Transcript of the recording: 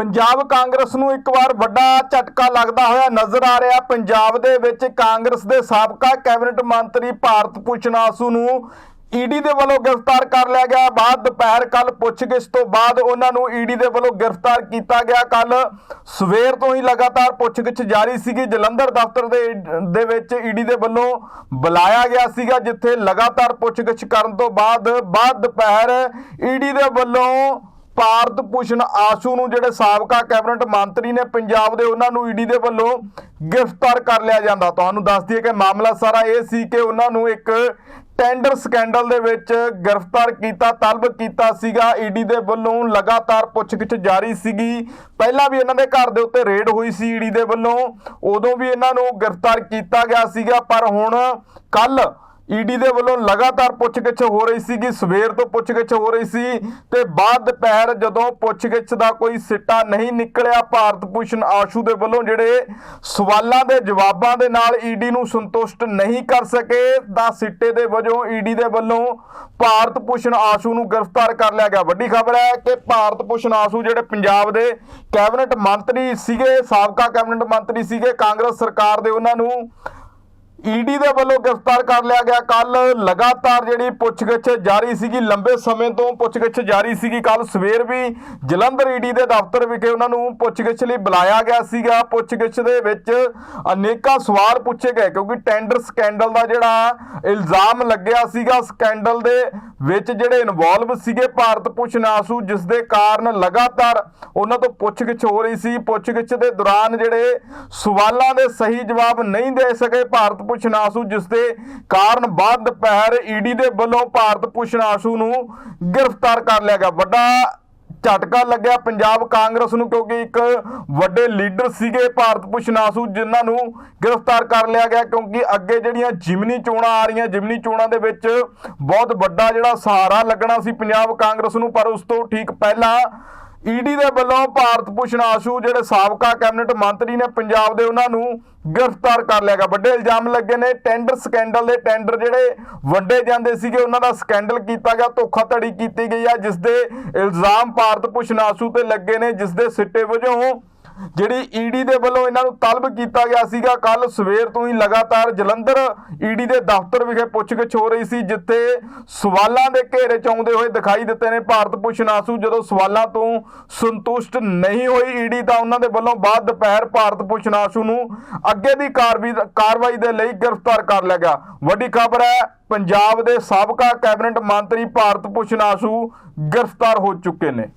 ਪੰਜਾਬ ਕਾਂਗਰਸ ਨੂੰ ਇੱਕ ਵਾਰ ਵੱਡਾ ਝਟਕਾ ਲੱਗਦਾ ਹੋਇਆ ਨਜ਼ਰ ਆ ਰਿਹਾ। ਪੰਜਾਬ ਦੇ ਵਿੱਚ ਕਾਂਗਰਸ ਦੇ ਸਾਬਕਾ ਕੈਬਨਿਟ ਮੰਤਰੀ ਭਾਰਤ ਭੂਸ਼ਣ ਆਸੂ ਨੂੰ ਈਡੀ ਦੇ ਵੱਲੋਂ ਗ੍ਰਿਫਤਾਰ ਕਰ ਲਿਆ ਗਿਆ। ਬਾਅਦ ਦੁਪਹਿਰ ਕੱਲ ਪੁੱਛਗਿੱਛ ਤੋਂ ਬਾਅਦ ਉਹਨਾਂ ਨੂੰ ਈਡੀ ਦੇ ਵੱਲੋਂ ਗ੍ਰਿਫਤਾਰ ਕੀਤਾ ਗਿਆ। ਕੱਲ ਸਵੇਰ ਤੋਂ ਹੀ ਲਗਾਤਾਰ ਪੁੱਛਗਿੱਛ ਜਾਰੀ ਸੀਗੀ। ਜਲੰਧਰ ਦਫ਼ਤਰ ਦੇ ਦੇ ਵਿੱਚ ਈਡੀ ਦੇ ਵੱਲੋਂ ਬੁਲਾਇਆ ਗਿਆ ਸੀਗਾ, ਜਿੱਥੇ ਲਗਾਤਾਰ ਪੁੱਛਗਿੱਛ ਕਰਨ ਤੋਂ ਬਾਅਦ ਬਾਅਦ ਦੁਪਹਿਰ ਈਡੀ ਦੇ ਵੱਲੋਂ ਭਾਰਤ ਭੂਸ਼ਣ ਆਸ਼ੂ ਨੂੰ ਜਿਹੜੇ ਸਾਬਕਾ ਕੈਬਨਿਟ ਮੰਤਰੀ ਨੇ ਪੰਜਾਬ ਦੇ ਉਹਨਾਂ ਨੂੰ ਈਡੀ ਦੇ ਵੱਲੋਂ ਗ੍ਰਿਫਤਾਰ ਕਰ ਲਿਆ ਜਾਂਦਾ। ਤੁਹਾਨੂੰ ਦੱਸ ਦਈਏ ਕਿ ਮਾਮਲਾ ਸਾਰਾ ਇਹ ਸੀ ਕਿ ਉਹਨਾਂ ਨੂੰ ਇੱਕ ਟੈਂਡਰ ਸਕੈਂਡਲ ਦੇ ਵਿੱਚ ਗ੍ਰਿਫਤਾਰ ਕੀਤਾ, ਤਲਬ ਕੀਤਾ ਸੀਗਾ। ਈਡੀ ਦੇ ਵੱਲੋਂ ਲਗਾਤਾਰ ਪੁੱਛਗਿੱਛ ਜਾਰੀ ਸੀਗੀ। ਪਹਿਲਾਂ ਵੀ ਇਹਨਾਂ ਦੇ ਘਰ ਦੇ ਉੱਤੇ ਰੇਡ ਹੋਈ ਸੀ ਈਡੀ ਦੇ ਵੱਲੋਂ। ਉਦੋਂ ਵੀ ਇਹਨਾਂ ਨੂੰ ਗ੍ਰਿਫਤਾਰ ਕੀਤਾ ਗਿਆ ਸੀਗਾ, ਪਰ ਹੁਣ ਕੱਲ ਈਡੀ ਦੇ ਵੱਲੋਂ ਲਗਾਤਾਰ ਪੁੱਛਗਿੱਛ ਹੋ ਰਹੀ ਸੀਗੀ, ਸਵੇਰ ਤੋਂ ਪੁੱਛਗਿੱਛ ਹੋ ਰਹੀ ਸੀ ਤੇ ਬਾਅਦ ਦੁਪਹਿਰ ਜਦੋਂ ਪੁੱਛਗਿੱਛ ਦਾ ਕੋਈ ਸਿੱਟਾ ਨਹੀਂ ਨਿਕਲਿਆ, ਭਾਰਤ ਭੂਸ਼ਣ ਆਸ਼ੂ ਦੇ ਵੱਲੋਂ ਜਿਹੜੇ ਸਵਾਲਾਂ ਦੇ ਜਵਾਬਾਂ ਦੇ ਨਾਲ ਈਡੀ ਨੂੰ ਸੰਤੁਸ਼ਟ ਨਹੀਂ ਕਰ ਸਕੇ, ਤਾਂ ਸਿੱਟੇ ਦੇ ਵਜੋਂ ਈਡੀ ਦੇ ਵੱਲੋਂ ਭਾਰਤ ਭੂਸ਼ਣ ਆਸ਼ੂ ਨੂੰ ਗ੍ਰਿਫਤਾਰ ਕਰ ਲਿਆ ਗਿਆ। ਵੱਡੀ ਖਬਰ ਹੈ ਕਿ ਭਾਰਤ ਭੂਸ਼ਣ ਆਸ਼ੂ ਜਿਹੜੇ ਪੰਜਾਬ ਦੇ ਕੈਬਨਿਟ ਮੰਤਰੀ ਸੀਗੇ, ਸਾਬਕਾ ਕੈਬਨਿਟ ਮੰਤਰੀ ਸੀਗੇ, ਕਾਂਗਰਸ ਸਰਕਾਰ ਦੇ ਉਹਨਾਂ ਨੂੰ ਈਡੀ ਦੇ ਵੱਲੋਂ ਗ੍ਰਿਫਤਾਰ ਕਰ ਲਿਆ ਗਿਆ। ਕੱਲ ਲਗਾਤਾਰ ਜਿਹੜੀ ਪੁੱਛਗਿੱਛ ਜਾਰੀ ਸੀਗੀ, ਲੰਬੇ ਸਮੇਂ ਤੋਂ ਪੁੱਛਗਿੱਛ ਜਾਰੀ ਸੀਗੀ। ਕੱਲ ਸਵੇਰ ਵੀ ਜਲੰਧਰ ਈਡੀ ਦੇ ਦਫ਼ਤਰ ਵਿਖੇ ਉਹਨਾਂ ਨੂੰ ਪੁੱਛਗਿੱਛ ਲਈ ਬੁਲਾਇਆ ਗਿਆ ਸੀਗਾ। ਪੁੱਛਗਿੱਛ ਦੇ ਵਿੱਚ ਅਨੇਕਾਂ ਸਵਾਲ ਪੁੱਛੇ ਗਏ, ਕਿਉਂਕਿ ਟੈਂਡਰ ਸਕੈਂਡਲ ਦਾ ਜਿਹੜਾ ਇਲਜ਼ਾਮ ਲੱਗਿਆ ਸੀਗਾ, ਸਕੈਂਡਲ ਦੇ ਵਿੱਚ ਜਿਹੜੇ ਇਨਵੋਲਵ ਸੀਗੇ ਭਾਰਤ ਭੂਸ਼ਣ ਆਸੂ ਜਿਸ ਦੇ ਕਾਰਨ ਲਗਾਤਾਰ ਉਹਨਾਂ ਤੋਂ ਪੁੱਛਗਿੱਛ ਹੋ ਰਹੀ ਸੀ। ਪੁੱਛਗਿੱਛ ਦੇ ਦੌਰਾਨ ਜਿਹੜੇ ਸਵਾਲਾਂ ਦੇ ਸਹੀ ਜਵਾਬ ਨਹੀਂ ਦੇ ਸਕੇ ਭਾਰਤ ਭੂਸ਼ਣ ਆਸੂ, ਜਿਸ ਦੇ ਕਾਰਨ ਬਾਅਦ ਦੁਪਹਿਰ ਈਡੀ ਦੇ ਵੱਲੋਂ ਭਾਰਤ ਭੂਸ਼ਣ ਆਸੂ ਨੂੰ ਗ੍ਰਿਫਤਾਰ ਕਰ ਲਿਆ ਗਿਆ। ਵੱਡਾ ਝਟਕਾ ਲੱਗਿਆ। ਪੰਜਾਬ ਕਾਂਗਰਸ ਨੂੰ, ਕਿਉਂਕਿ ਇੱਕ ਵੱਡੇ ਲੀਡਰ ਸੀਗੇ ਭਾਰਤ ਭੂਸ਼ਣ ਆਸੂ, ਜਿਨ੍ਹਾਂ ਨੂੰ ਗ੍ਰਿਫਤਾਰ ਕਰ ਲਿਆ ਗਿਆ, ਕਿਉਂਕਿ ਅੱਗੇ ਜਿਹੜੀਆਂ ਜਿਮਨੀ ਚੋਣਾਂ ਆ ਰਹੀਆਂ, ਜਿਮਨੀ ਚੋਣਾਂ ਦੇ ਵਿੱਚ ਬਹੁਤ ਵੱਡਾ ਜਿਹੜਾ ਸਹਾਰਾ ਲੱਗਣਾ ਸੀ ਪੰਜਾਬ ਕਾਂਗਰਸ ਨੂੰ, ਪਰ ਉਸ ਤੋਂ ਠੀਕ ਪਹਿਲਾਂ ਈਡੀ ਦੇ ਵੱਲੋਂ ਭਾਰਤ ਭੂਸ਼ਣ ਆਸ਼ੂ ਜਿਹੜੇ ਸਾਬਕਾ ਕੈਬਨਿਟ ਮੰਤਰੀ ਨੇ ਪੰਜਾਬ ਦੇ ਉਹਨਾਂ ਨੂੰ ਗ੍ਰਿਫਤਾਰ ਕਰ ਲਿਆ ਗਿਆ। ਵੱਡੇ ਇਲਜ਼ਾਮ ਲੱਗੇ ਨੇ, ਟੈਂਡਰ ਸਕੈਂਡਲ ਦੇ ਟੈਂਡਰ ਜਿਹੜੇ ਵੰਡੇ ਜਾਂਦੇ ਸੀਗੇ, ਉਹਨਾਂ ਦਾ ਸਕੈਂਡਲ ਕੀਤਾ ਗਿਆ, ਧੋਖਾਧੜੀ ਕੀਤੀ ਗਈ ਆ ਜਿਸ ਦੇ ਇਲਜ਼ਾਮ ਭਾਰਤ ਭੂਸ਼ਣ ਆਸ਼ੂ ਤੇ ਲੱਗੇ ਨੇ ਜਿਸ ਦੇ ਸਿੱਟੇ ਵਜੋਂ ਜਿਹੜੀ ਈਡੀ ਦੇ ਵੱਲੋਂ ਇਹਨਾਂ ਨੂੰ ਤਲਬ ਕੀਤਾ ਗਿਆ ਸੀਗਾ ਕੱਲ ਸਵੇਰ ਤੋਂ ਹੀ ਲਗਾਤਾਰ ਜਲੰਧਰ ਈਡੀ ਦੇ ਦਫ਼ਤਰ ਵਿਖੇ ਪੁੱਛਗਿੱਛ ਹੋ ਰਹੀ ਸੀ, ਜਿੱਥੇ ਸਵਾਲਾਂ ਦੇ ਘੇਰੇ ਚ ਆਉਂਦੇ ਹੋਏ ਦਿਖਾਈ ਦਿੱਤੇ ਨੇ ਭਾਰਤ ਭੂਸ਼ਣ ਆਸੂ। ਜਦੋਂ ਸਵਾਲਾਂ ਤੋਂ ਸੰਤੁਸ਼ਟ ਨਹੀਂ ਹੋਈ ਈਡੀ ਤਾਂ ਉਹਨਾਂ ਦੇ ਵੱਲੋਂ ਬਾਅਦ ਦੁਪਹਿਰ ਭਾਰਤ ਭੂਸ਼ਣ ਆਸੂ ਨੂੰ ਅੱਗੇ ਦੀ ਕਾਰਵਾਈ ਕਾਰਵਾਈ ਦੇ ਲਈ ਗ੍ਰਿਫਤਾਰ ਕਰ ਲਿਆ ਗਿਆ। ਵੱਡੀ ਖਬਰ ਹੈ, ਪੰਜਾਬ ਦੇ ਸਾਬਕਾ ਕੈਬਨਿਟ ਮੰਤਰੀ ਭਾਰਤ ਭੂਸ਼ਣ ਆਸੂ ਗ੍ਰਿਫਤਾਰ ਹੋ ਚੁੱਕੇ ਨੇ।